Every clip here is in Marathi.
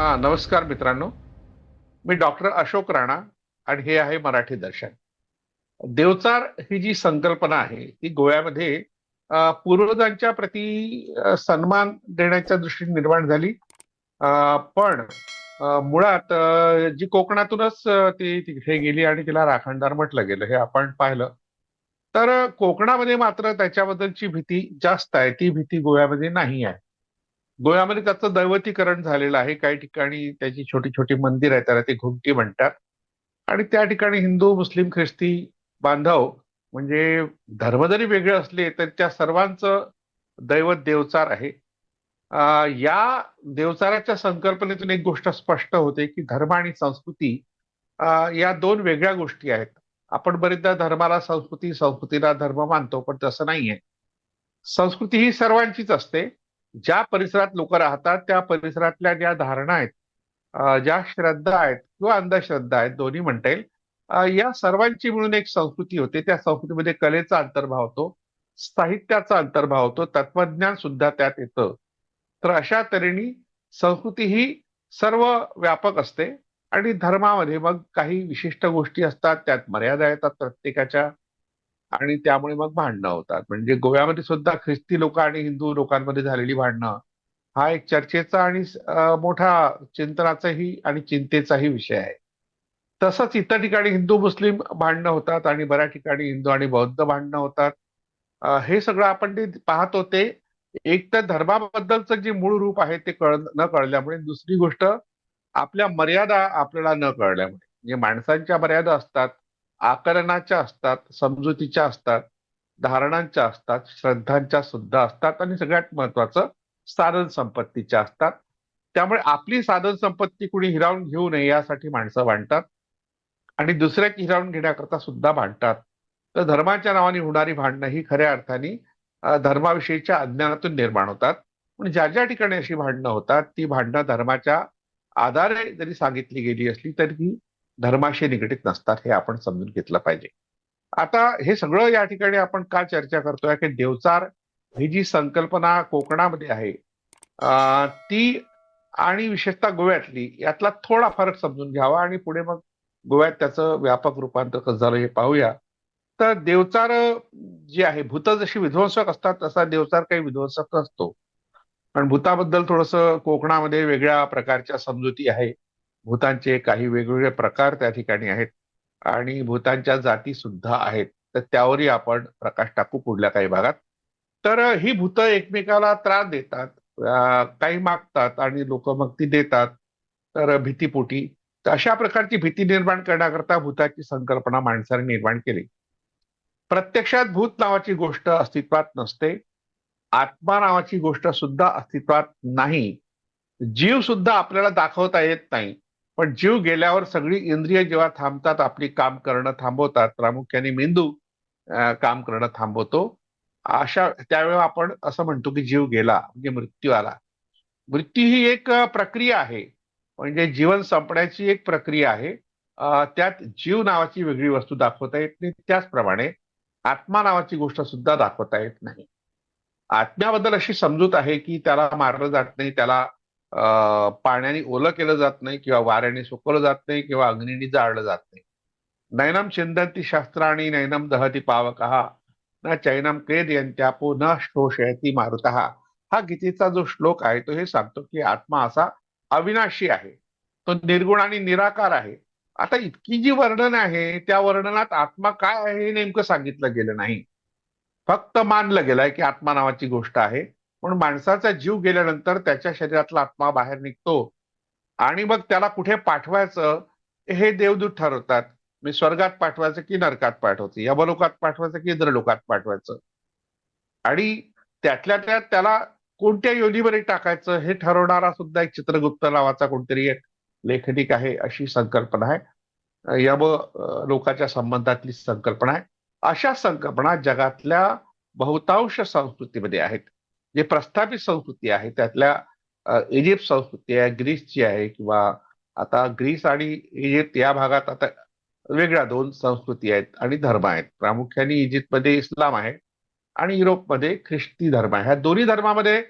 हा नमस्कार मित्रांनो. मी डॉक्टर अशोक राणा आणि हे आहे मराठी दर्शन. देवचार ही जी संकल्पना आहे ती गोव्यामध्ये पूर्वजांच्या प्रती सन्मान देण्याच्या दृष्टीने निर्माण झाली. पण मुळात जी कोकणातूनच ती तिथे गेली आणि तिला राखणदार म्हटलं गेलं हे आपण पाहिलं. तर कोकणामध्ये मात्र त्याच्याबद्दलची भीती जास्त आहे ती भीती गोव्यामध्ये नाही आहे. गोव्यामध्ये त्याचं दैवतीकरण झालेलं आहे. काही ठिकाणी त्याची छोटी छोटी मंदिर आहेत त्याला ते घुमटी म्हणतात. आणि त्या ठिकाणी हिंदू मुस्लिम ख्रिस्ती बांधव म्हणजे धर्म जरी वेगळे असले तर त्या सर्वांचं दैवत देवचार आहे. या देवचाराच्या संकल्पनेतून एक गोष्ट स्पष्ट होते की धर्म आणि संस्कृती या दोन वेगळ्या गोष्टी आहेत. आपण बरेचदा धर्माला संस्कृती संस्कृतीला धर्म मानतो पण तसं नाहीये. संस्कृती ही सर्वांचीच असते. ज्या परिसरात लोक राहतात त्या परिसरातल्या ज्या धारणा आहेत ज्या श्रद्धा आहेत किंवा अंधश्रद्धा आहेत दोन्ही म्हणता येईल. या सर्वांची मिळून एक संस्कृती होते. त्या संस्कृतीमध्ये कलेचा अंतर्भाव होतो साहित्याचा अंतर्भाव होतो तत्वज्ञान सुद्धा त्यात येतं. तर अशा तऱ्हेने संस्कृती ही सर्व व्यापक असते आणि धर्मामध्ये मग काही विशिष्ट गोष्टी असतात त्यात मर्यादा येतात प्रत्येकाच्या. आणि त्यामुळे मग भांडणं होतात. म्हणजे गोव्यामध्ये सुद्धा ख्रिस्ती लोक आणि हिंदू लोकांमध्ये झालेली भांडणं हा एक चर्चेचा आणि मोठा चिंतनाचाही आणि चिंतेचाही विषय आहे. तसंच इतर ठिकाणी हिंदू मुस्लिम भांडणं होतात आणि बऱ्याच ठिकाणी हिंदू आणि बौद्ध भांडणं होतात. हे सगळं आपण ते पाहत होते एक तर धर्माबद्दलचं जे मूळ रूप आहे ते कळ न कळल्यामुळे दुसरी गोष्ट आपल्या मर्यादा आपल्याला न कळल्यामुळे. म्हणजे माणसांच्या मर्यादा असतात आकलनाच्या असतात समजुतीच्या असतात धारणांच्या असतात श्रद्धांच्या सुद्धा असतात आणि सगळ्यात महत्वाचं साधन संपत्तीच्या असतात. त्यामुळे आपली साधन संपत्ती कुणी हिरावून घेऊ नये यासाठी माणसं भांडतात आणि दुसऱ्याची हिरावून घेण्याकरता सुद्धा भांडतात तर धर्माच्या नावाने होणारी भांडणं ही खऱ्या अर्थाने धर्माविषयीच्या अज्ञानातून निर्माण होतात. पण ज्या ज्या ठिकाणी अशी भांडणं होतात ती भांडणं धर्माच्या आधारे जरी सांगितली गेली असली तरी ती धर्माशी निगडीत नसतात हे आपण समजून घेतलं पाहिजे. आता हे सगळं या ठिकाणी आपण का चर्चा करतोय की देवचार ही जी संकल्पना कोकणामध्ये आहे ती आणि विशेषतः गोव्यातली यातला थोडा फरक समजून घ्यावा आणि पुढे मग गोव्यात त्याचं व्यापक रूपांतर कसं झालं हे पाहूया. तर देवचार जे आहे भूत जशी विध्वंसक असतात तसा देवचार काही विध्वंसक नसतो. पण भूताबद्दल थोडस कोकणामध्ये वेगळ्या प्रकारच्या समजुती आहे. भूतांचे काही वेगवेगळे प्रकार त्या ठिकाणी आहेत आणि भूतांच्या जाती सुद्धा आहेत. तर त्यावरही आपण प्रकाश टाकू पुढल्या काही भागात. तर ही भूतं एकमेकाला त्रास देतात काही मागतात आणि लोक मग ती देतात. तर भीतीपोटी. तर अशा प्रकारची भीती निर्माण करण्याकरता भूताची संकल्पना माणसाने निर्माण केली. प्रत्यक्षात भूत नावाची गोष्ट अस्तित्वात नसते. आत्मा नावाची गोष्ट सुद्धा अस्तित्वात नाही. जीव सुद्धा आपल्याला दाखवता येत नाही. पण जीव गेल्यावर सगळी इंद्रिय जेव्हा थांबतात आपली काम करणं थांबवतात प्रामुख्याने मेंदू काम करणं थांबवतो. अशा त्यावेळेला आपण असं म्हणतो की जीव गेला म्हणजे मृत्यू आला. मृत्यू ही एक प्रक्रिया आहे. म्हणजे जीवन संपण्याची एक प्रक्रिया आहे. त्यात जीव नावाची वेगळी वस्तू दाखवता येत नाही. त्याचप्रमाणे आत्मा नावाची गोष्ट सुद्धा दाखवता येत नाही. आत्म्याबद्दल अशी समजूत आहे की त्याला मारलं जात नाही त्याला पाण्याने ओलं केलं जात नाही किंवा वाऱ्याने सुकवलं जात नाही किंवा अग्नीने जाळलं जात नाही. नैनम छिंदंती शास्त्राणी नैनम दहती पावकहा न चैनम क्रेदयंत्यापो न शोषयती मारुतः. हा गीतेचा जो श्लोक आहे तो हे सांगतो की आत्मा असा अविनाशी आहे. तो निर्गुण आणि निराकार आहे. आता इतकी जी वर्णन आहे त्या वर्णनात आत्मा काय आहे हे नेमकं सांगितलं गेलं नाही. फक्त मानलं गेलंय की आत्मा नावाची गोष्ट आहे. पण माणसाचा जीव गेल्यानंतर त्याच्या शरीरातला आत्मा बाहेर निघतो. आणि मग त्याला कुठे पाठवायचं हे देवदूत ठरवतात. मी स्वर्गात पाठवायचं की नरकात पाठवायचं यमलोकात पाठवायचं की इंद्रलोकात पाठवायचं? आणि त्यातल्या त्यात त्याला कोणत्या योनीमध्ये टाकायचं हे ठरवणारा सुद्धा एक चित्रगुप्त नावाचा कोणतरी एक लेखनिक आहे अशी संकल्पना आहे. यम लोकाच्या संबंधातली संकल्पना आहे. अशा संकल्पना जगातल्या बहुतांश संस्कृतीमध्ये आहेत. जे प्रस्थापित संस्कृती आहे त्यातल्या इजिप्त संस्कृती आहे ग्रीसची आहे किंवा आता ग्रीस आणि इजिप्त या भागात आता वेगळ्या दोन संस्कृती आहेत आणि धर्म आहेत. प्रामुख्याने इजिप्तमध्ये इस्लाम आहे आणि युरोपमध्ये ख्रिस्ती धर्म आहे. ह्या दोन्ही धर्मामध्ये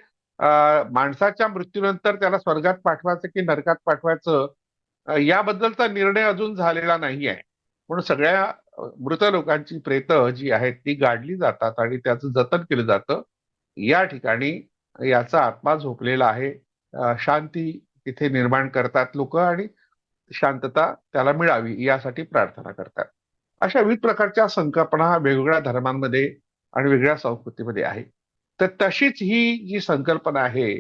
माणसाच्या मृत्यूनंतर त्याला स्वर्गात पाठवायचं की नरकात पाठवायचं याबद्दलचा निर्णय अजून झालेला नाही आहे. म्हणून सगळ्या मृत लोकांची प्रेत जी आहेत ती गाडली जातात आणि त्याचं जतन केलं जातं. या ठिकाणी याचा आत्मा झोपलेला आहे. शांती तिथे निर्माण करतात लोक आणि शांतता त्याला मिळावी यासाठी प्रार्थना करतात. अशा विविध प्रकारच्या संकल्पना वेगवेगळ्या धर्मांमध्ये आणि वेगळ्या संस्कृतीमध्ये आहे. तर तशीच ही जी संकल्पना आहे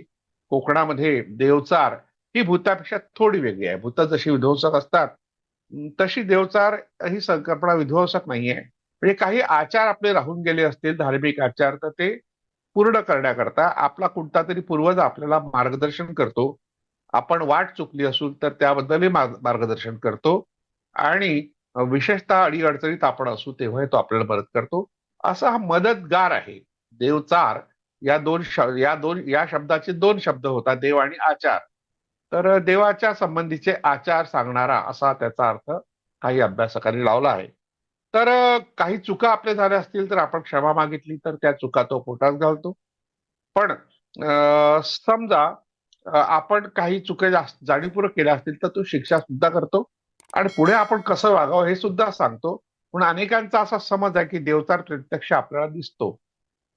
कोकणामध्ये देवचार ही भूतापेक्षा थोडी वेगळी आहे. भूत जशी विध्वंसक असतात तशी देवचार ही संकल्पना विध्वंसक नाही आहे म्हणजे काही आचार आपले राहून गेले असतील धार्मिक आचार तर ते पूर्ण करण्याकरता आपला कोणता तरी पूर्वज आपल्याला मार्गदर्शन करतो. आपण वाट चुकली असून तर त्याबद्दलही मार्गदर्शन करतो. आणि विशेषतः अडीअडचणीत आपण असू तेव्हा तो आपल्याला मदत करतो. असा हा मदतगार आहे. देवचार या दोन या दोन या शब्दाचे दोन शब्द होता देव आणि आचार. तर देवाच्या संबंधीचे आचार सांगणारा असा त्याचा अर्थ काही अभ्यासकांनी लावला आहे. तर काही चुका आपल्या झाल्या असतील तर आपण क्षमा मागितली तर त्या चुका तो पोटात घालतो. पण समजा आपण काही चुका जास्त जाणीवपूर्वक केल्या असतील तर तो शिक्षा सुद्धा करतो. आणि पुढे आपण कसं वागावं हे सुद्धा सांगतो. पण अनेकांचा असा समज आहे की देवतार प्रत्यक्ष आपल्याला दिसतो.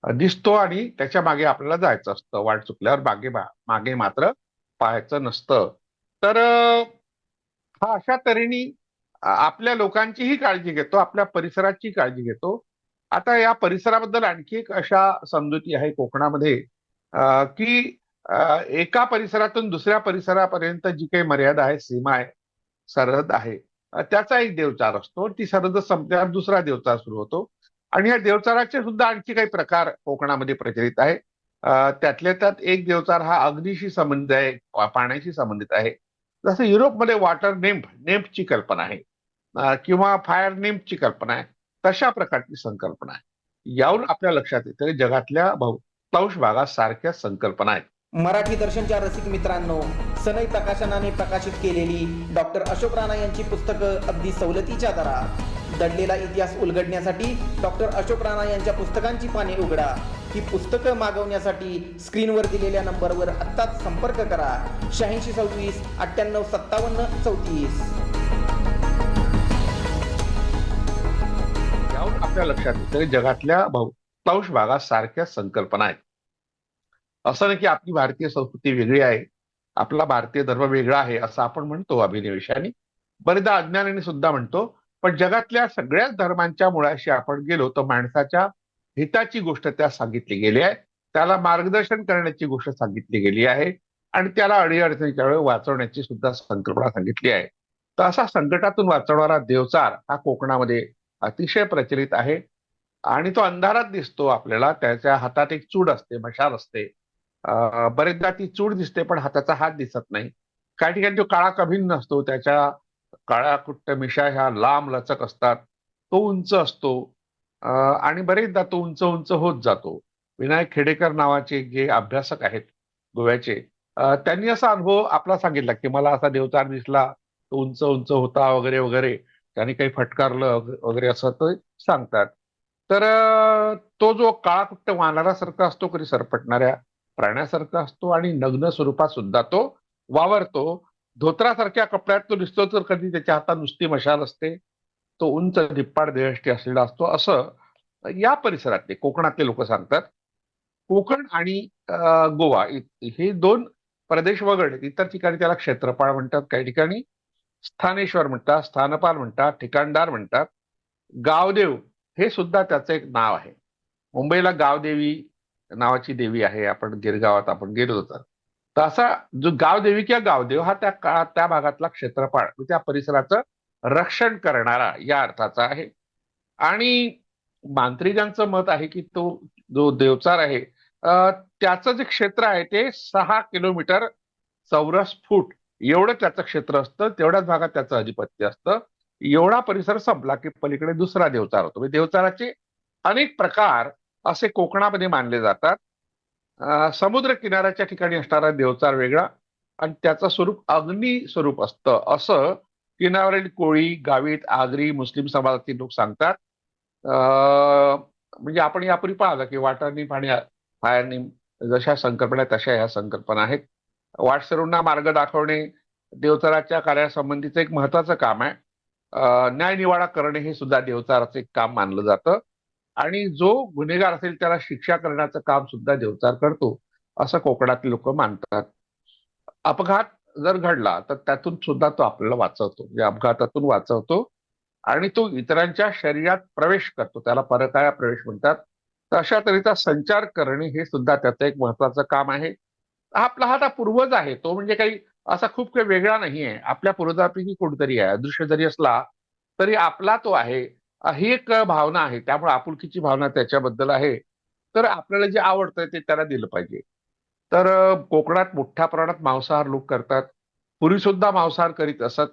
दिसतो आणि त्याच्यामागे आपल्याला जायचं असतं. वाट चुकल्यावर मागे मागे मात्र पाहायचं नसतं. तर हा अशा तऱ्हेने आपल्या लोकांचीही काळजी घेतो आपल्या परिसराची काळजी घेतो. आता या परिसराबद्दल आणखी एक अशा समजुती आहे कोकणामध्ये की एका परिसरातून दुसऱ्या परिसरापर्यंत जी काही मर्यादा आहे सीमा आहे सरहद आहे त्याचा एक देवचार असतो. ती सरहद संपल्यावर दुसरा देवचार सुरू होतो. आणि या देवचाराचे सुद्धा आणखी काही प्रकार कोकणामध्ये प्रचलित आहे. त्यातल्या त्यात एक देवचार हा अग्निशी संबंधित आहे पाण्याशी संबंधित आहे. जसं युरोपमध्ये वॉटर नेम्प नेम्पची कल्पना आहे. किंवा फायर नेमची कल्पना आहे तशा प्रकारची संकल्पना आहे. यावरून आपल्या लक्षात येतं जगातल्या बहुतांश भागात सारख्या संकल्पना आहेत. मराठी दर्शनच्या रसिक मित्रांनो सनई प्रकाशनाने प्रकाशित केलेली डॉक्टर अशोक राणा यांची पुस्तकं अगदी सवलतीच्या दरात. दडलेला इतिहास उलगडण्यासाठी डॉक्टर अशोक राणा यांच्या पुस्तकांची पाने उघडा. ही पुस्तकं मागवण्यासाठी स्क्रीनवर दिलेल्या नंबरवर आत्ताच संपर्क करा. शहाऐंशी सव्वीस अठ्ठ्याण्णव सत्तावन्न चौतीस. आपल्या लक्षात येतं जगातल्या बहुतांश भागात सारख्या संकल्पना आहेत. असं नाही की आपली भारतीय संस्कृती वेगळी आहे आपला भारतीय धर्म वेगळा आहे असं आपण म्हणतो अभिनिवेशाने बरेचदा अज्ञानाने सुद्धा म्हणतो पण जगातल्या सगळ्याच धर्मांच्या मुळाशी आपण गेलो तर माणसाच्या हिताची गोष्ट त्या सांगितली गेली आहे. त्याला मार्गदर्शन करण्याची गोष्ट सांगितली गेली आहे आणि त्याला अडीअडचणीच्या वेळी वाचवण्याची सुद्धा संकल्पना सांगितली आहे. तर असा संकटातून वाचवणारा देवचार हा कोकणामध्ये अतिशय प्रचलित आहे. आणि तो अंधारात दिसतो आपल्याला. त्याच्या हातात एक चूड असते मशाल असते. बरेचदा ती चूड दिसते पण हाताचा हात दिसत नाही. काही ठिकाणी तो काळा कभिन्न असतो त्याच्या काळ्या कुट्ट मिशा ह्या लांब लचक असतात. तो उंच असतो. आणि बरेचदा तो उंच उंच होत जातो. विनायक खेडेकर नावाचे जे अभ्यासक आहेत गोव्याचे त्यांनी असा अनुभव आपला सांगितला की मला असा देवतार दिसला. तो उंच उंच होता वगैरे वगैरे. त्याने काही फटकारलं वगैरे असं ते सांगतात. तर तो जो काळाकुट्ट वानरासारखा असतो कधी सरपटणाऱ्या प्राण्यासारखा असतो आणि नग्न स्वरूपात सुद्धा तो वावरतो. धोत्रासारख्या कपड्यात तो दिसतो तर कधी त्याच्या हातात नुसती मशाल असते. तो उंच धिप्पाड देहष्टी असलेला असतो. असं या परिसरातले कोकणातले लोक सांगतात. कोकण आणि गोवा हे दोन प्रदेश वगळले. इतर ठिकाणी त्याला क्षेत्रपाळ म्हणतात. काही ठिकाणी स्थानेश्वर म्हणतात स्थानपाल म्हणतात ठिकाणदार म्हणतात. गावदेव हे सुद्धा त्याचं एक नाव आहे. मुंबईला गावदेवी नावाची देवी आहे. आपण गिरगावात आपण गेलो होतो तर. असा जो गावदेवी किंवा गावदेव हा त्या काळात त्या भागातला क्षेत्रपाळ म्हणजे त्या परिसराचं रक्षण करणारा या अर्थाचा आहे. आणि मांत्रिकांचं मत आहे की तो जो देवचार आहे त्याचं जे क्षेत्र आहे ते सहा किलोमीटर चौरस फूट एवढं त्याचं क्षेत्र असतं तेवढ्याच भागात त्याचं अधिपत्य असतं. एवढा परिसर संपला की पलीकडे दुसरा देवचार होतो. म्हणजे देवचाराचे अनेक प्रकार असे कोकणामध्ये मानले जातात. समुद्र किनाऱ्याच्या ठिकाणी असणारा देवचार वेगळा आणि त्याचं स्वरूप अग्नी स्वरूप असतं. असं किनाऱ्यावरील कोळी गावीत आगरी मुस्लिम समाजातील लोक सांगतात. म्हणजे आपण यापूर्वी पाहिलं की वाटांनी पाणी फायरनी जशा संकल्पना तशा ह्या संकल्पना आहेत. वाटसरूंना मार्ग दाखवणे देवचाराच्या कार्यासंबंधीचं एक महत्वाचं काम आहे. न्यायनिवाडा करणे हे सुद्धा देवचाराचं एक काम मानलं जातं. आणि जो गुन्हेगार असेल त्याला शिक्षा करण्याचं काम सुद्धा देवचार करतो असं कोकणातले लोक मानतात. अपघात जर घडला तर त्यातून सुद्धा तो आपल्याला वाचवतो. म्हणजे अपघातातून वाचवतो आणि तो इतरांच्या शरीरात प्रवेश करतो. त्याला परकाया प्रवेश म्हणतात. तर अशा तऱ्हेचा संचार करणे हे सुद्धा त्याचं एक महत्वाचं काम आहे. आपला हा आता पूर्वज आहे तो म्हणजे काही असा खूप काही वेगळा नाही आहे आपल्या पूर्वजापैकी कोणतरी आहे. अदृश्य जरी असला तरी आपला तो आहे. ही एक भावना आहे. त्यामुळे आपुलकीची भावना त्याच्याबद्दल आहे. तर आपल्याला जे आवडतं ते त्याला दिलं पाहिजे. तर कोकणात मोठ्या प्रमाणात मांसाहार लोक करतात. पूर्वी सुद्धा मांसाहार करीत असत.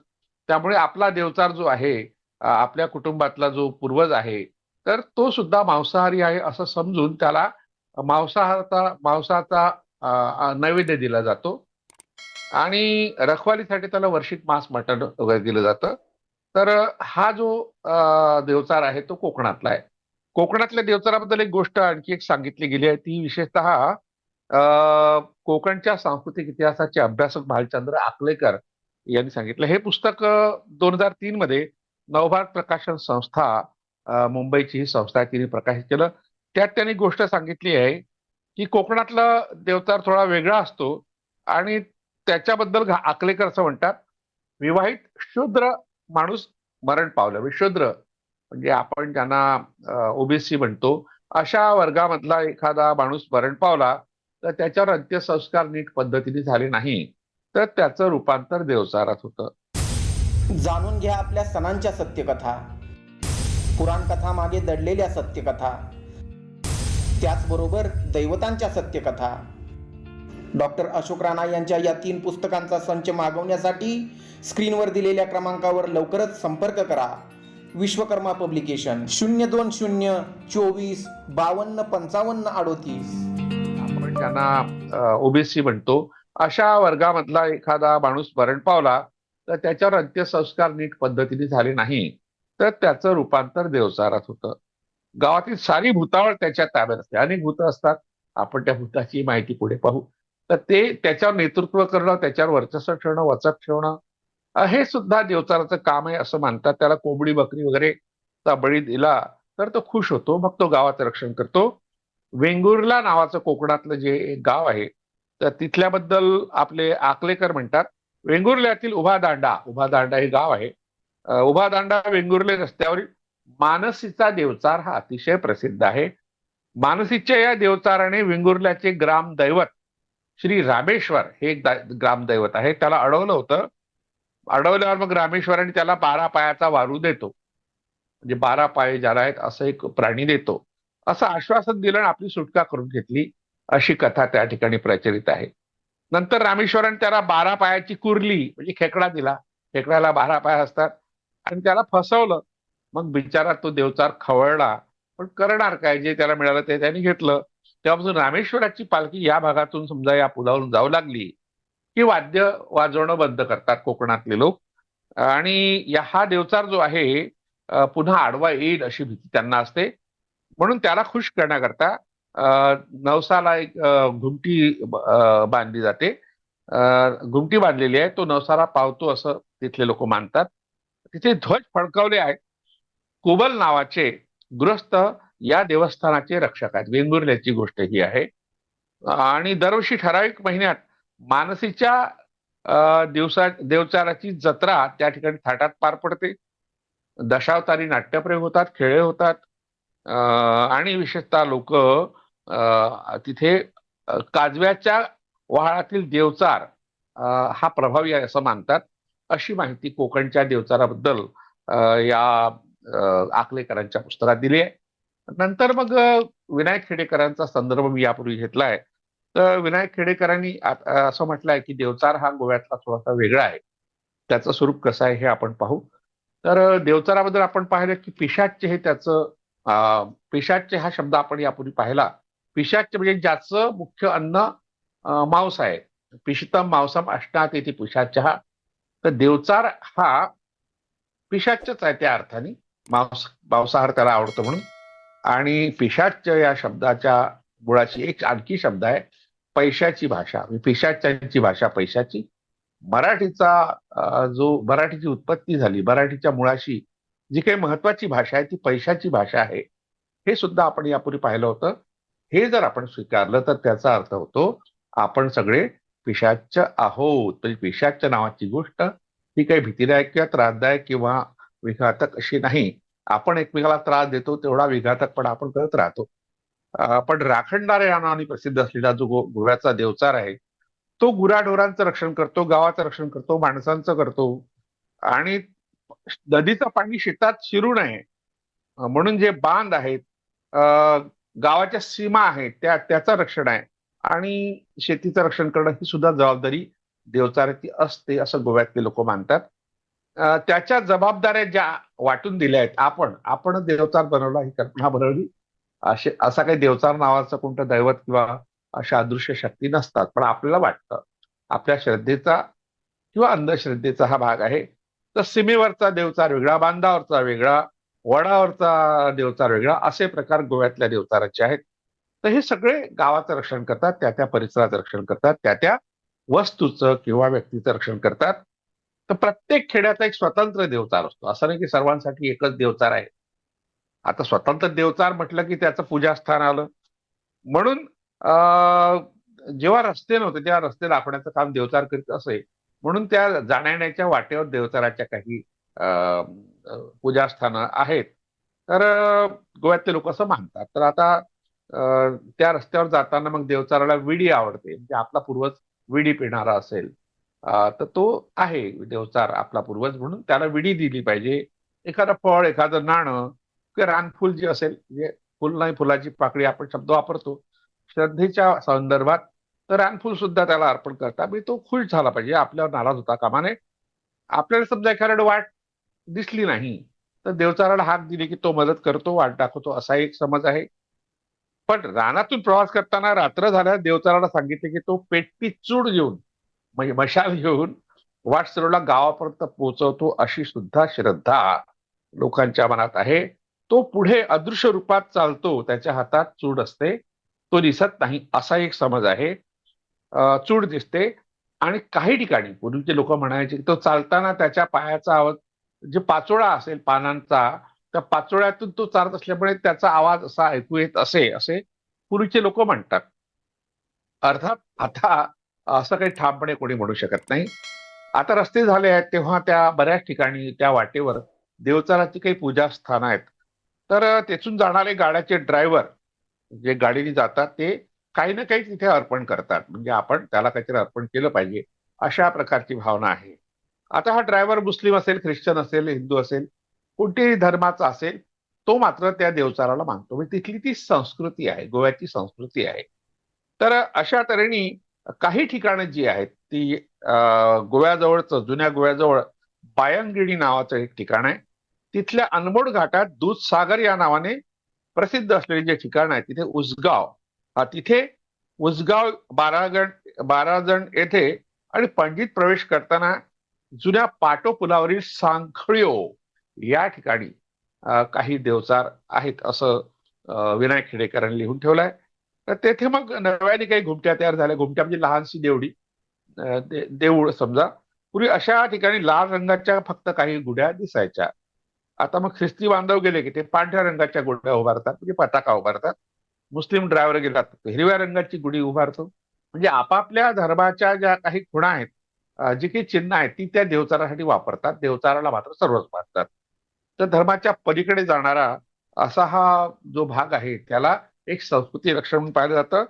त्यामुळे आपला देवचार जो आहे आपल्या कुटुंबातला जो पूर्वज आहे तर तो सुद्धा मांसाहारी आहे असं समजून त्याला मांसाहाराचा मांसाचा नैवेद्य दिला जातो. आणि रखवालीसाठी त्याला वर्षिक मांस मटण वगैरे दिलं जातं. तर हा जो देवचार आहे तो कोकणातला आहे. कोकणातल्या देवचाराबद्दल एक गोष्ट आणखी एक सांगितली गेली आहे. ती विशेषतः कोकणच्या सांस्कृतिक इतिहासाचे अभ्यासक भालचंद्र आकलेकर यांनी सांगितलं. हे पुस्तक दोन हजार तीन मध्ये नवभारत प्रकाशन संस्था मुंबईची ही संस्था आहे. तिने प्रकाशित केलं. त्यात त्यांनी गोष्ट सांगितली आहे की कोकणातला देवचार थोडा वेगळा असतो आणि त्याच्याबद्दल आकलेकर असं म्हणतात विवाहित शूद्र माणूस मरण पावलं. म्हणजे शूद्र म्हणजे आपण ज्यांना ओबीसी म्हणतो अशा वर्गामधला एखादा माणूस मरण पावला तर त्याच्यावर अंत्यसंस्कार नीट पद्धतीने झाले नाही तर त्याचं रूपांतर देवचारात होतं. जाणून घ्या आपल्या सणांच्या सत्यकथा. पुराण कथा मागे दडलेल्या सत्यकथा. त्याचबरोबर दैवतांच्या सत्यकथा. डॉक्टर अशोक राणा यांच्या या तीन पुस्तकांचा संच मागवण्यासाठी स्क्रीनवर दिलेल्या क्रमांकावर लवकरच संपर्क करा. विश्वकर्मा पब्लिकेशन शून्य दोन शून्य चोवीस बावन्न पंचावन्न अडोतीस. आपण ज्यांना ओबीसी म्हणतो अशा वर्गामधला एखादा माणूस मरण पावला तर त्याच्यावर अंत्यसंस्कार नीट पद्धतीने झाले नाही. तर त्याचं रूपांतर देवसारात होतं. गावातील सारी भूतावळ त्याच्या ताब्यात असते. अनेक भूत असतात. आपण त्या भूताची माहिती पुढे पाहू. तर ते त्याच्यावर नेतृत्व करणं त्याच्यावर वर्चस्व ठेवणं वचक ठेवणं हे सुद्धा देवचाराचं काम आहे असं मानतात. त्याला कोंबडी बकरी वगैरे चा बळी दिला तर तो खुश होतो. मग तो गावाचं रक्षण करतो. वेंगुर्ला नावाचं कोकणातलं जे एक गाव आहे तर तिथल्याबद्दल आपले आकलेकर म्हणतात वेंगुर्ल्यातील उभा दांडा उभा दांडा हे गाव आहे. उभा दांडा वेंगुर्ले रस्त्यावरील मानसीचा देवचार हा अतिशय प्रसिद्ध आहे. मानसीच्या या देवचाराने वेंगुर्ल्याचे ग्रामदैवत श्री रामेश्वर हे एक ग्रामदैवत आहे. त्याला अडवलं होतं. अडवल्यावर मग रामेश्वराने त्याला बारा पायाचा वारू देतो. म्हणजे बारा पाय ज्याला आहेत असं एक प्राणी देतो. असं आश्वासन दिलं आणि आपली सुटका करून घेतली अशी कथा त्या ठिकाणी प्रचलित आहे. नंतर रामेश्वराने त्याला बारा पायाची कुर्ली म्हणजे खेकडा दिला. खेकड्याला बारा पाय असतात. आणि त्याला फसवलं. मग बिचारा तो देवचार खवळला पण करणार काय? जे त्याला मिळालं ते त्याने घेतलं. तेव्हापासून रामेश्वराची पालखी या भागातून समजा या पुलावरून जाऊ लागली की वाद्य वाजवणं बंद करतात कोकणातले लोक. आणि या हा देवचार जो आहे पुन्हा आडवा येईल अशी भीती त्यांना असते. म्हणून त्याला खुश करण्याकरता नवसाला एक घुमटी बांधली जाते. घुमटी बांधलेली आहे. तो नवसाला पावतो असं तिथले लोक मानतात. तिथे ध्वज फडकवले आहेत कुबल नावाचे गृहस्थ या देवस्थानाचे रक्षक आहेत. वेंगुर्ल्याची गोष्ट ही आहे. आणि दरवर्षी ठराविक महिन्यात मानसीच्या दिवसा देवचाराची जत्रा त्या ठिकाणी थाटात पार पडते. दशावतारी नाट्यप्रयोग होतात खेळे होतात. आणि विशेषतः लोक तिथे काजव्याच्या वहाळातील देवचार हा प्रभावी आहे असं मानतात. अशी माहिती कोकणच्या देवचाराबद्दल या आकलेकरांच्या पुस्तकात दिली आहे. नंतर मग विनायक खेडेकरांचा संदर्भ मी यापूर्वी घेतलाय. तर विनायक खेडेकरांनी असं म्हटलंय की देवचार हा गोव्यातला थोडासा वेगळा आहे. त्याचं स्वरूप कसं आहे हे आपण पाहू. तर देवचाराबद्दल आपण पाहिलं की पिशाच्य हे त्याचं पिशाच्य हा शब्द आपण यापूर्वी पाहिला. पिशाच्य म्हणजे ज्याचं मुख्य अन्न मांस आहे. पिशितम मांसम अष्टात येथे पिशाच्य. हा तर देवचार हा पिशाच्यच आहे त्या अर्थाने. मांस मांसाहार त्याला आवडतो म्हणून. आणि पिशाच्य या शब्दाच्या मुळाची एक आणखी शब्द आहे पैशाची भाषा. पिशाच्यांची भाषा पैशाची. मराठीचा जो मराठीची उत्पत्ती झाली मराठीच्या मुळाशी जी काही महत्वाची भाषा आहे ती पैशाची भाषा आहे हे सुद्धा आपण यापूर्वी पाहिलं होतं. हे जर आपण स्वीकारलं तर त्याचा अर्थ होतो आपण सगळे पिशाच आहोत. म्हणजे पिशाच्च नावाची गोष्ट ही काही भीतीदायक किंवा त्रासदायक किंवा विघातक अशी नाही. आपण एकमेकाला त्रास देतो तेवढा विघातकपणा आपण करत राहतो. पण राखणदार या नावाने प्रसिद्ध असलेला जो गो- गोव्याचा देवचार आहे तो गुराढोरांचं रक्षण करतो गावाचं रक्षण करतो माणसांचं करतो. आणि नदीचं पाणी शेतात शिरू नये. म्हणून जे बांध आहेत गावाच्या सीमा आहेत त्या त्याचं रक्षण आहे. आणि शेतीचं रक्षण करणं ही सुद्धा जबाबदारी देवचाराची असते असं गोव्यातले लोक मानतात. त्याच्या जबाबदाऱ्या ज्या वाटून दिल्या आहेत आपण आपण देवचार बनवला ही कल्पना बनवली. असे असा काही देवचार नावाचं कोणतं दैवत किंवा अशा अदृश्य शक्ती नसतात पण आपल्याला वाटतं आपल्या श्रद्धेचा किंवा अंधश्रद्धेचा हा भाग आहे. तर सीमेवरचा देवचार वेगळा बांधावरचा वेगळा वडावरचा देवचार वेगळा असे प्रकार गोव्यातल्या देवचाराचे आहेत. तर हे सगळे गावाचं रक्षण करतात त्या त्या परिसराचं रक्षण करतात त्या त्या वस्तूचं किंवा व्यक्तीचं रक्षण करतात. तर प्रत्येक खेड्याचा एक स्वतंत्र देवचार असतो. असं नाही की सर्वांसाठी एकच देवचार आहे. आता स्वतंत्र देवचार म्हटलं की त्याचं पूजास्थान आलं. म्हणून जेव्हा रस्ते नव्हते तेव्हा रस्ते दाखवण्याचं काम देवचार करीत असे. म्हणून त्या जाण्याच्या वाटेवर देवचाराच्या काही पूजास्थानं आहेत. तर गोव्यातले लोक असं मानतात. तर आता त्या रस्त्यावर जाताना मग देवचाराला विडी आवडते. म्हणजे आपला पूर्वज विडी पिणारा असेल. तर तो आहे देवचार आपला पूर्वज म्हणून. त्याला विडी दिली पाहिजे. एखादं फळ एखादं नाणं किंवा रानफुल जे असेल म्हणजे फुल नाही फुलाची पाकळी आपण शब्द वापरतो श्रद्धेच्या संदर्भात तर रानफुल सुद्धा त्याला अर्पण करता म्हणजे तो खुश झाला पाहिजे. आपल्यावर नाराज होता कामाने. आपल्याला समजा एखाद्याकडे वाट दिसली नाही तर देवचाराला हाक दिली की तो मदत करतो वाट दाखवतो. असा एक समज आहे. पण रानातून प्रवास करताना रात्र झाल्यास देवचाराला सांगितले की तो पेटती चूड घेऊन म्हणजे मशाल घेऊन वाटसरूला गावापर्यंत पोहोचवतो अशी सुद्धा श्रद्धा लोकांच्या मनात आहे. तो पुढे अदृश्य रूपात चालतो त्याच्या हातात चूड असते. तो दिसत नाही असा एक समज आहे. चूड दिसते आणि काही ठिकाणी पूर्वीचे लोक म्हणायचे तो चालताना त्याच्या पायाचा आवाज जे पाचोळा असेल पानांचा त्या पाचोळ्यातून तो चालत असल्यामुळे त्याचा आवाज असा ऐकू येत असे असे पूर्वीचे लोक म्हणतात. अर्थात आता असं काही ठामपणे कोणी म्हणू शकत नाही. आता रस्ते झाले आहेत तेव्हा त्या बऱ्याच ठिकाणी त्या वाटेवर देवचाराची काही पूजास्थानं आहेत. तर तेथून जाणारे गाड्याचे ड्रायव्हर जे गाडीने जातात ते काही ना काही तिथे अर्पण करतात. म्हणजे आपण त्याला काहीतरी अर्पण केलं पाहिजे अशा प्रकारची भावना आहे. आता हा ड्रायव्हर मुस्लिम असेल ख्रिश्चन असेल हिंदू असेल कोणत्याही धर्माचा असेल तो मात्र त्या देवचाराला मानतो. म्हणजे तिथली ती संस्कृती आहे गोव्याची संस्कृती आहे. तर अशा तऱ्हेने काही ठिकाणं जी आहेत ती अं, गोव्याजवळचं जुन्या गोव्याजवळ बायंगिणी नावाचं एक ठिकाण आहे. तिथल्या अनमोड घाटात दूधसागर या नावाने प्रसिद्ध असलेले जे ठिकाण आहे तिथे उसगाव. हा तिथे उसगाव बारागण बाराजण येथे आणि पणजीत प्रवेश करताना जुन्या पाटो पुलावरील सांखळ्यो या ठिकाणी काही देवचार आहेत असं विनायक खेडेकरांनी लिहून ठेवलंय. तर तेथे मग नव्याने काही घुमट्या तयार झाल्या. घुमट्या म्हणजे लहानशी देवडी देऊळ समजा. पूर्वी अशा ठिकाणी लाल रंगाच्या फक्त काही गुड्या दिसायच्या. आता मग ख्रिस्ती बांधव गेले की ते पांढऱ्या रंगाच्या गुड्या उभारतात म्हणजे पताका उभारतात. मुस्लिम ड्रायव्हर गेला तर हिरव्या रंगाची गुढी उभारतो. म्हणजे आपापल्या धर्माच्या ज्या काही खुणा आहेत जी काही चिन्ह आहेत ती त्या देवचारासाठी वापरतात. देवचाराला मात्र सर्वच मानतात. तर धर्माच्या पलीकडे जाणारा असा हा जो भाग आहे त्याला एक संस्कृती रक्षण म्हणून पाहिलं जातं.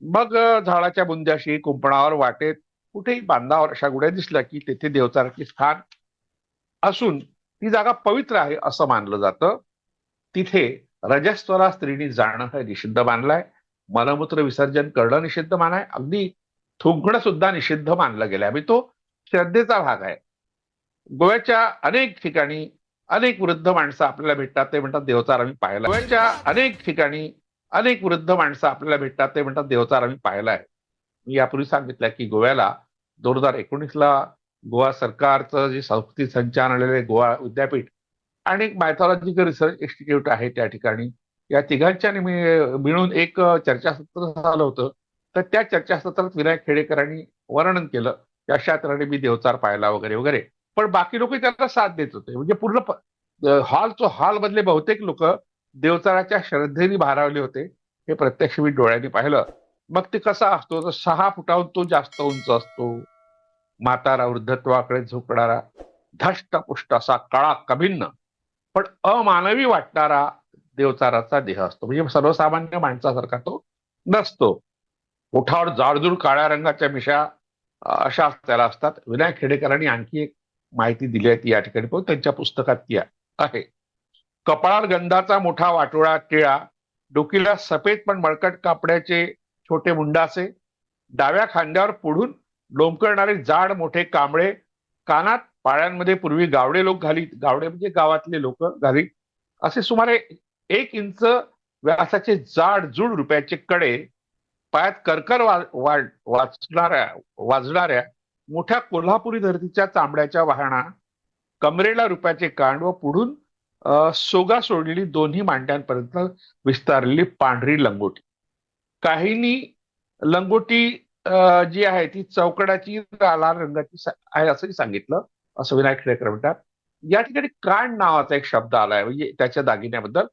मग झाडाच्या बुंद्याशी कुंपणावर वाटेत कुठेही बांधावर अशा गुड्या दिसल्या की तेथे देवचाराचे स्थान असून ती जागा पवित्र आहे असं मानलं जातं. तिथे रजस्वरा स्त्रीनी जाणं हे निषिद्ध मानलंय. मलमूत्र विसर्जन करणं निषिद्ध मानाय अगदी थुंकणं सुद्धा निषिद्ध मानलं गेलंय. म्हणजे तो श्रद्धेचा भाग आहे. गोव्याच्या अनेक ठिकाणी अनेक वृद्ध माणसं आपल्याला भेटतात. ते म्हणतात देवचार आम्ही पाहिला. गोव्याच्या अनेक ठिकाणी अनेक वृद्ध माणसं आपल्याला भेटतात. ते म्हणतात देवचार आम्ही पाहिला आहे. मी यापूर्वी सांगितलं की गोव्याला दोन हजार एकोणीसला गोवा सरकारचं जे संस्कृती संचालनालय गोवा विद्यापीठ आणि एक मायथॉलॉजिकल रिसर्च इन्स्टिट्यूट आहे त्या ठिकाणी. या तिघांच्या निमि- मिळून एक चर्चासत्र झालं होतं. तर त्या चर्चासत्रात विनायक खेडेकरांनी वर्णन केलं की अशा तऱ्हेने मी देवचार पाहिला वगैरे वगैरे. पण बाकी लोक त्याला साथ देत होते. म्हणजे पूर्ण हॉल तो हॉल मधले बहुतेक लोक देवचाराच्या श्रद्धेने भारावले होते. हे प्रत्यक्ष मी डोळ्यांनी पाहिलं. मग ते कसा असतो? तर सहा फुटाहून तो जास्त उंच असतो. म्हातारा वृद्धत्वाकडे झुकणारा धष्टपुष्ट असा काळा कभिन्न पण अमानवी वाटणारा देवचाराचा देह असतो. म्हणजे सर्वसामान्य माणसासारखा तो नसतो. ओठावर जाडजूड काळ्या रंगाच्या मिशा अशा त्याला असतात. विनायक खेडेकरांनी आणखी एक माहिती दिली आहे ती या ठिकाणी. पण त्यांच्या पुस्तकात ती आहे. कपाळात गंधाचा मोठा वाटोळा टिळा डोकीला सफेद पण मळकट कापड्याचे छोटे मुंडासे डाव्या खांद्यावर पुढून डोंबकरणारे जाड मोठे कांबळे कानात पाळ्यांमध्ये पूर्वी गावडे लोक घालीत गावडे म्हणजे गावातले लोक घालीत असे सुमारे एक इंच व्यासाचे जाड जुड रुपयाचे कडे पायात करकर वा, वा, वाचणाऱ्या वाजणाऱ्या मोठ्या कोल्हापुरी धर्तीच्या चांबड्याच्या वाहना कमरेला रुपयाचे कांड व पुढून सोगा सोडलेली दोन्ही मांड्यांपर्यंत विस्तारलेली पांढरी लंगोटी. काहींनी लंगोटी जी आहे ती चौकडाची लाल रंगाची आहे असंही सांगितलं असं विनायक खेडेकर म्हणतात. या ठिकाणी कान नावाचा एक शब्द आलाय म्हणजे त्याच्या दागिन्याबद्दल.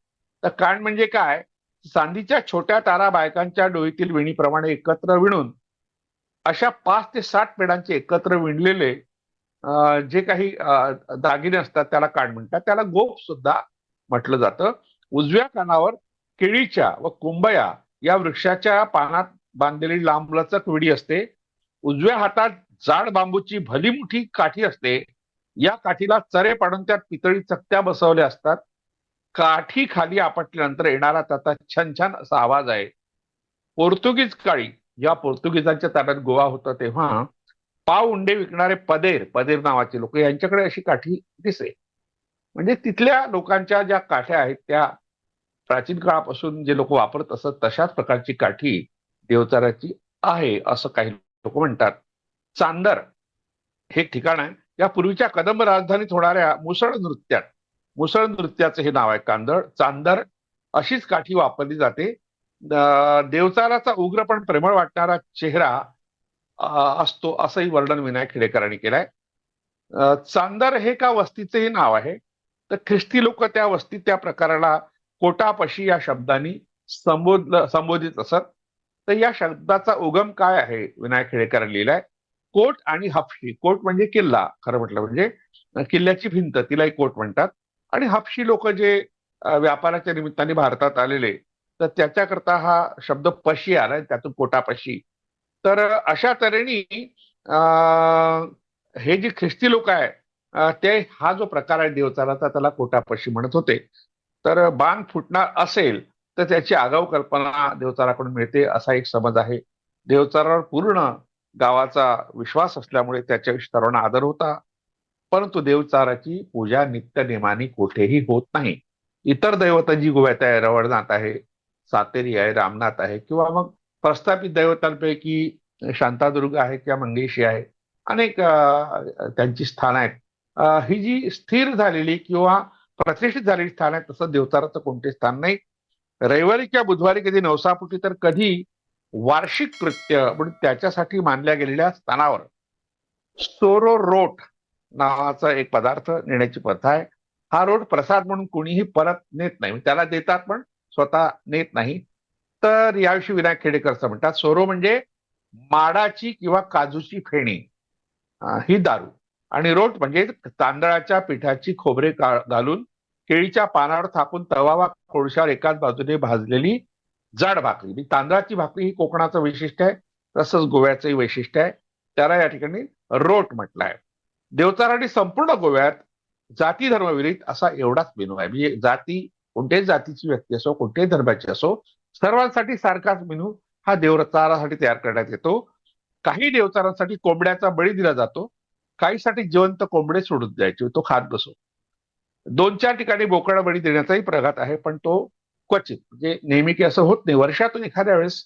तर कान म्हणजे काय? चांदीच्या छोट्या तारा बायकांच्या डोळीतील विणीप्रमाणे एकत्र विणून अशा पाच ते सात पेडांचे एकत्र विणलेले जे काही दागिने असतात त्याला कांड म्हणतात. त्याला गोप सुद्धा म्हटलं जातं. उजव्या कानावर केळीच्या व कुंबया या वृक्षाच्या पानात बांधलेली लांबलचक विडी असते. उजव्या हातात जाड बांबूची भली मोठी काठी असते. या काठीला चरे पाडून त्यात पितळी चकत्या बसवल्या असतात. काठी खाली आपटल्यानंतर येणारा त्याचा छान छान असा आवाज आहे. पोर्तुगीज काळी या पोर्तुगीजांच्या ताब्यात गोवा होता तेव्हा पाव उंडे विकणारे पदेर पदेर नावाचे लोक यांच्याकडे अशी काठी दिसे म्हणजे तिथल्या लोकांच्या ज्या काठ्या आहेत त्या प्राचीन काळापासून जे लोक वापरत असत तशाच प्रकारची काठी देवचाराची आहे असं काही लोक म्हणतात. चांदर हे ठिकाण आहे. या पूर्वीच्या कदंब राजधानीत होणाऱ्या मुसळ नृत्यात मुसळ नृत्याचं हे नाव आहे कांदळ चांदर. अशीच काठी वापरली जाते. देवचाराचा उग्र पण प्रेमळ वाटणारा चेहरा असतो असंही वर्णन विनायक खेडेकरांनी केलंय. चांदर हे का वस्तीचेही नाव आहे? तर ख्रिस्ती लोक त्या वस्तीत त्या प्रकाराला कोटापशी या शब्दांनी संबोध संबोधित असत. तर या शब्दाचा उगम काय आहे? विनायक खेडेकरांनी लिहिलाय. कोट आणि हापशी. कोट म्हणजे किल्ला. खरं म्हटलं म्हणजे किल्ल्याची भिंत. तिलाही कोट म्हणतात. आणि हापशी लोक जे व्यापाराच्या निमित्ताने भारतात आलेले तर त्याच्याकरता हा शब्द पशी आलाय. त्यातून कोटापशी तर अशा तऱ्हेने हे जे ख्रिस्ती लोक आहे ते हा जो प्रकार आहे देवचाराचा त्याला कोटापशी म्हणत होते. तर बाण फुटणार असेल तर त्याची आगाऊ कल्पना देवचाराकडून मिळते असा एक समज आहे. देवचारावर पूर्ण गावाचा विश्वास असल्यामुळे त्याच्याविषयी सर्वांना आदर होता. परंतु देवचाराची पूजा नित्य नेमाने कुठेही होत नाही. इतर दैवत जी गोव्यात आहे रवळनाथ आहे सातेरी आहे रामनाथ आहे किंवा मग प्रस्थापित दैवतांपैकी शांतादुर्ग आहे किंवा मंगेशी आहे. अनेक त्यांची स्थानं आहेत. ही जी स्थिर झालेली किंवा प्रतिष्ठित झालेली स्थान आहेत तसं देवचाराचं कोणते स्थान नाही. रविवारी किंवा बुधवारी कधी नवसापुटी तर कधी वार्षिक कृत्य म्हणून त्याच्यासाठी मानल्या गेलेल्या स्थानावर. सोरो रोट नावाचा एक पदार्थ नेण्याची प्रथा आहे. हा रोट प्रसाद म्हणून कोणीही परत नेत नाही. त्याला देतात पण स्वतः नेत नाही. तर याविषयी विनायक खेडेकरचं म्हणतात सोरो म्हणजे माडाची किंवा काजूची फेणी. ही दारू. आणि रोट म्हणजे तांदळाच्या पिठाची खोबरे घालून केळीच्या पानावर थापून तवा कोळशावर एकाच बाजूने भाजलेली जाड भाकरी. म्हणजे तांदळाची भाकरी ही कोकणाचं वैशिष्ट्य आहे तसंच गोव्याचंही वैशिष्ट्य आहे. त्याला या ठिकाणी रोट म्हटलं आहे देवचाराने संपूर्ण गोव्यात जाती धर्मविरीत असा एवढाच मेनू आहे. म्हणजे जाती कोणत्याही जातीची व्यक्ती असो कोणत्याही धर्माची असो सर्वांसाठी सारखाच मेनू हा देवचारासाठी तयार करण्यात येतो. काही देवचारांसाठी कोंबड्याचा बळी दिला जातो. काहीसाठी जिवंत कोंबडे सोडून द्यायचे. तो खात बसो. दोन चार ठिकाणी बोकडा बळी देण्याचाही प्रघात आहे पण तो क्वचित. म्हणजे नेहमी की असं होत नाही. वर्षातून एखाद्या वेळेस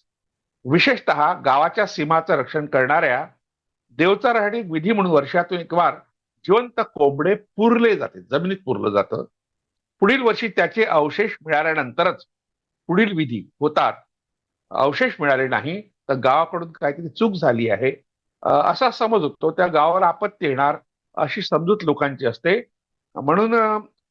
विशेषतः गावाच्या सीमाचं रक्षण करणाऱ्या देवचारासाठी विधी म्हणून वर्षातून एक वार जिवंत कोंबडे पुरले जाते. जमिनीत पुरलं जातं. पुढील वर्षी त्याचे अवशेष मिळाल्यानंतरच पुढील विधी होतात. अवशेष मिळाले नाही तर गावाकडून काहीतरी चूक झाली आहे. असा समज होतो. त्या गावाला आपत्ती येणार अशी समजूत लोकांची असते. म्हणून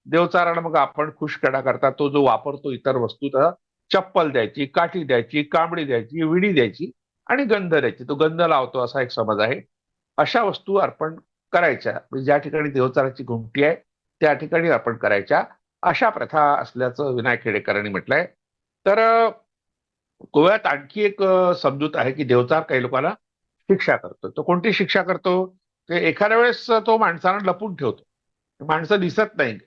देवचाराला मग आपण खुशकडा करता तो जो वापरतो इतर वस्तू तर चप्पल द्यायची काठी द्यायची कांबडी द्यायची विडी द्यायची आणि गंध द्यायची. तो गंध लावतो असा एक समज आहे. अशा वस्तू अर्पण करायच्या. म्हणजे ज्या ठिकाणी देवचाराची घुमटी आहे त्या ठिकाणी अर्पण करायच्या. अशा प्रथा असल्याचं विनायक खेडेकरांनी म्हटलंय. तर गोव्यात आणखी एक समजूत आहे की देवचार काही लोकांना शिक्षा करतो. तो कोणती शिक्षा करतो? ते एखाद्या वेळेस तो माणसांना लपून ठेवतो. माणसं दिसत नाही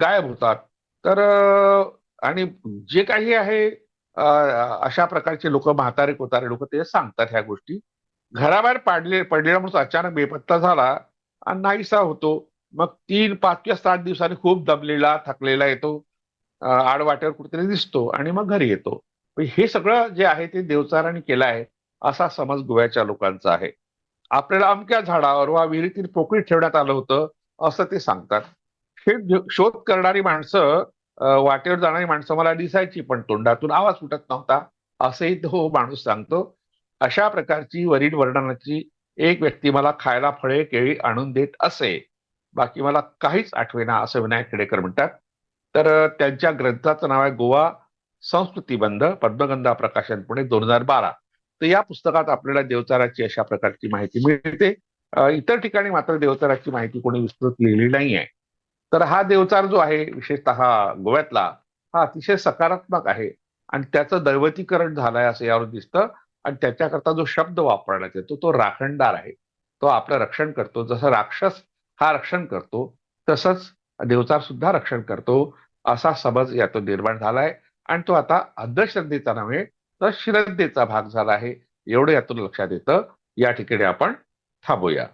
गायब होतात. तर आणि जे काही आहे अशा प्रकारचे लोक म्हातारे कोतारे लोक ते सांगतात ह्या गोष्टी. घराबाहेर पाडले पडलेला माणूस अचानक बेपत्ता झाला आणि नाहीसा होतो. मग तीन पाच किंवा सात दिवसांनी खूप दबलेला थकलेला येतो. अ, आडवाट्यावर कुठेतरी दिसतो आणि मग घरी येतो. हे सगळं जे आहे ते देवचाराने केलं आहे असा समज गोव्याच्या लोकांचा आहे. आपल्याला अमक्या झाडावर वा विहिरीतील पोकळीत ठेवण्यात आलं होतं असं ते सांगतात. हे शोध करणारी माणसं वाटेवर जाणारी माणसं मला दिसायची पण तोंडातून आवाज उठत नव्हता असंही तो माणूस सांगतो. अशा प्रकारची वरील वर्णनाची एक व्यक्ती मला खायला फळे केळी आणून देत असे. बाकी मला काहीच आठवेना असं विनायक खेडेकर म्हणतात. तर त्यांच्या ग्रंथाचं नाव आहे गोवा संस्कृतीबंध पद्मगंधा प्रकाशन पुणे दोन हजार बारा. तर या पुस्तकात आपल्याला देवचाराची अशा प्रकारची माहिती मिळते. इतर ठिकाणी मात्र देवचाराची माहिती कोणी विस्तृत लिहिली नाही आहे तर हा देवचार जो आहे विशेषतः गोव्यातला हा अतिशय सकारात्मक आहे. आणि त्याचं दैवतीकरण झालंय असं यावर दिसतं. आणि त्याच्याकरता जो शब्द वापरण्यात येतो तो राखणदार आहे. तो आपलं रक्षण करतो. जसं राक्षस हा रक्षण करतो तसंच देवचार सुद्धा रक्षण करतो. असा समज यातून निर्माण झालाय. आणि तो आता अंधश्रद्धेचा नव्हे तर श्रद्धेचा भाग झाला आहे. एवढं यातून लक्षात येतं. या ठिकाणी आपण थांबूया.